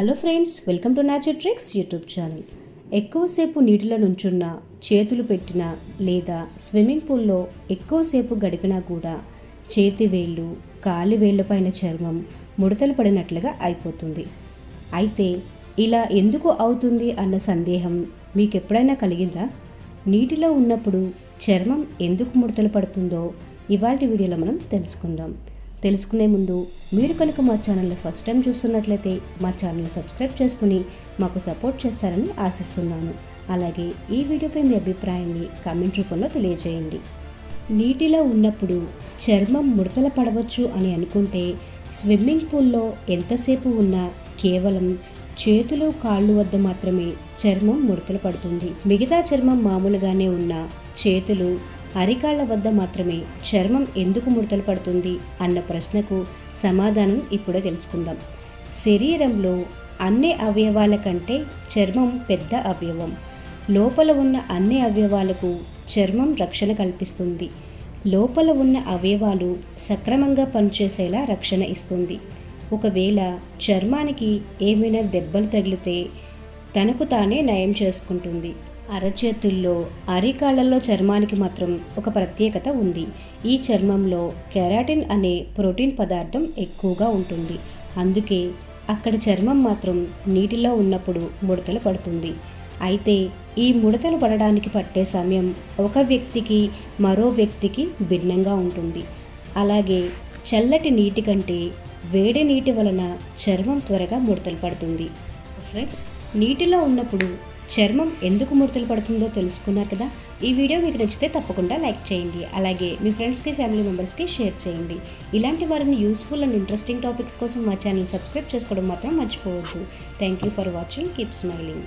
Hello friends welcome to nature tricks YouTube channel ఎక్కువసేపు నీటిలో నుంచున్న చేతులు పెట్టిన లేదా స్విమ్మింగ్ పూల్లో ఎక్కువసేపు గడిపినా కూడా చేతి వేళ్ళు కాలి వేళ్ళపైన చర్మం ముడతలు పడినట్లుగా అయిపోతుంది. అయితే ఇలా ఎందుకు అవుతుంది అన్న సందేహం మీకు ఎప్పుడైనా కలిగిందా? నీటిలో ఉన్నప్పుడు చర్మం ఎందుకు ముడతలు పడుతుందో ఇవాటి వీడియోలో మనం తెలుసుకుందాం. తెలుసుకునే ముందు మీరు కనుక మా ఛానల్ని ఫస్ట్ టైం చూస్తున్నట్లయితే మా ఛానల్ని సబ్స్క్రైబ్ చేసుకుని మాకు సపోర్ట్ చేస్తారని ఆశిస్తున్నాను. అలాగే ఈ వీడియోపై మీ అభిప్రాయాన్ని కామెంట్ రూపంలో తెలియజేయండి. నీటిలో ఉన్నప్పుడు చర్మం ముడతల పడవచ్చు అని అనుకుంటే స్విమ్మింగ్ పూల్లో ఎంతసేపు ఉన్నా కేవలం చేతులు కాళ్ళు వద్ద మాత్రమే చర్మం ముడతలు పడుతుంది. మిగతా చర్మం మామూలుగానే ఉన్న చేతులు అరికాళ్ళ వద్ద మాత్రమే చర్మం ఎందుకు ముడతలు పడుతుంది అన్న ప్రశ్నకు సమాధానం ఇప్పుడే తెలుసుకుందాం. శరీరంలో అన్ని అవయవాల కంటే చర్మం పెద్ద అవయవం. లోపల ఉన్న అన్ని అవయవాలకు చర్మం రక్షణ కల్పిస్తుంది. లోపల ఉన్న అవయవాలు సక్రమంగా పనిచేసేలా రక్షణ ఇస్తుంది. ఒకవేళ చర్మానికి ఏమైనా దెబ్బలు తగిలితే తనకు తానే నయం చేసుకుంటుంది. అరచేతుల్లో అరికాళ్ళలో చర్మానికి మాత్రం ఒక ప్రత్యేకత ఉంది. ఈ చర్మంలో కెరాటిన్ అనే ప్రోటీన్ పదార్థం ఎక్కువగా ఉంటుంది. అందుకే అక్కడ చర్మం మాత్రం నీటిలో ఉన్నప్పుడు ముడతలు పడుతుంది. అయితే ఈ ముడతలు పడడానికి పట్టే సమయం ఒక వ్యక్తికి మరో వ్యక్తికి భిన్నంగా ఉంటుంది. అలాగే చల్లటి నీటి కంటే వేడి నీటి వలన చర్మం త్వరగా ముడతలు పడుతుంది. ఫ్రెండ్స్ నీటిలో ఉన్నప్పుడు చర్మం ఎందుకు ముడతలు పడుతుందో తెలుసుకున్నారు కదా? ఈ వీడియో మీకు నచ్చితే తప్పకుండా లైక్ చేయండి. అలాగే మీ ఫ్రెండ్స్కి ఫ్యామిలీ మెంబర్స్కి షేర్ చేయండి. ఇలాంటి వారిని యూస్ఫుల్ అండ్ ఇంట్రెస్టింగ్ టాపిక్స్ కోసం మా ఛానల్ సబ్స్క్రైబ్ చేసుకోవడం మాత్రం మర్చిపోవద్దు. Thank you for watching. Keep smiling.